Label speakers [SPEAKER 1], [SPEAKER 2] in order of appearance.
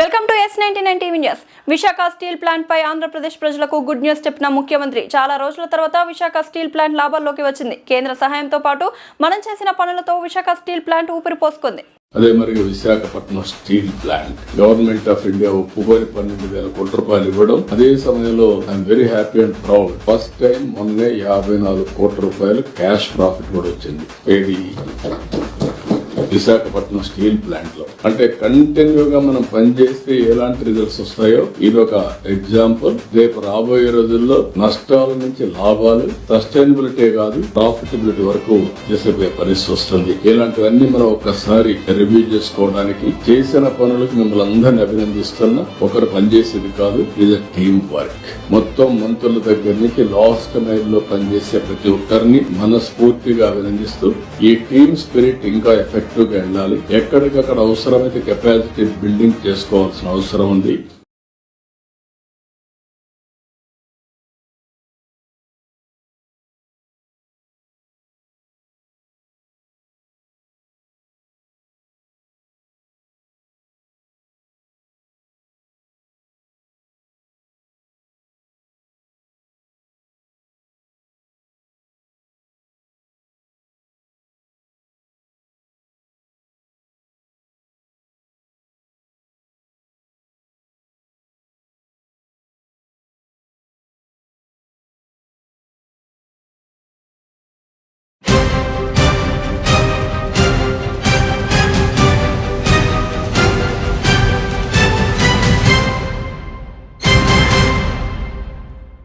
[SPEAKER 1] Welcome ninety nine TV news. Visakha steel plant పై ఆంధ్రప్రదేశ్ ప్రజలకు good news చెప్పిన ముఖ్యమంత్రి. చాలా రోజుల తర్వాత విశాఖ స్టీల్ ప్లాంట్ లాభాల్లోకి వచ్చింది. కేంద్ర సహాయంతో పాటు మనం చేసిన పనులతో విశాఖ స్టీల్ ప్లాంట్ ఊపిరి పోసుకుంది.
[SPEAKER 2] అదే మరి Visakhapatnam steel plant. Government of India ఒప్పుకొని పన్నెండు వేల కోట్ల రూపాయలు ఇవ్వడం. అదే సమయంలో I'm very happy and proud first time మొన్నే యాభై నాలుగు కోట్ల రూపాయలు క్యాష్ ప్రాఫిట్ కూడా వచ్చింది. విశాఖపట్నం స్టీల్ ప్లాంట్లో. అంటే కంటిన్యూ గా మనం పనిచేస్తే ఎలాంటి రిజల్ట్స్ వస్తాయో ఇది ఒక ఎగ్జాంపుల్ రేపు రాబోయే రోజుల్లో నష్టాల నుంచి లాభాలు సస్టైనబిలిటీ కాదు ప్రాఫిటబిలిటీ వరకు చేసే పరిస్థితి వస్తుంది. ఇలాంటివన్నీ మనం ఒక్కసారి రివ్యూ చేసుకోవడానికి చేసిన పనులకు మిమ్మల్ని అందరినీ అభినందిస్తున్నా. ఒకరు పనిచేసేది కాదు ఇది టీమ్ వర్క్ మొత్తం మంత్రుల దగ్గర నుంచి లాస్ట్ మైల్లో పనిచేసే ప్రతి ఒక్కరిని మనస్ఫూర్తిగా అభినందిస్తూ ఈ టీమ్ స్పిరిట్ ఇంకా ఎఫెక్ట్ గా వెళ్ళాలి? ఎక్కడికక్కడ అవసరమైతే కెపాసిటీ బిల్డింగ్ చేసుకోవాల్సిన అవసరం ఉంది.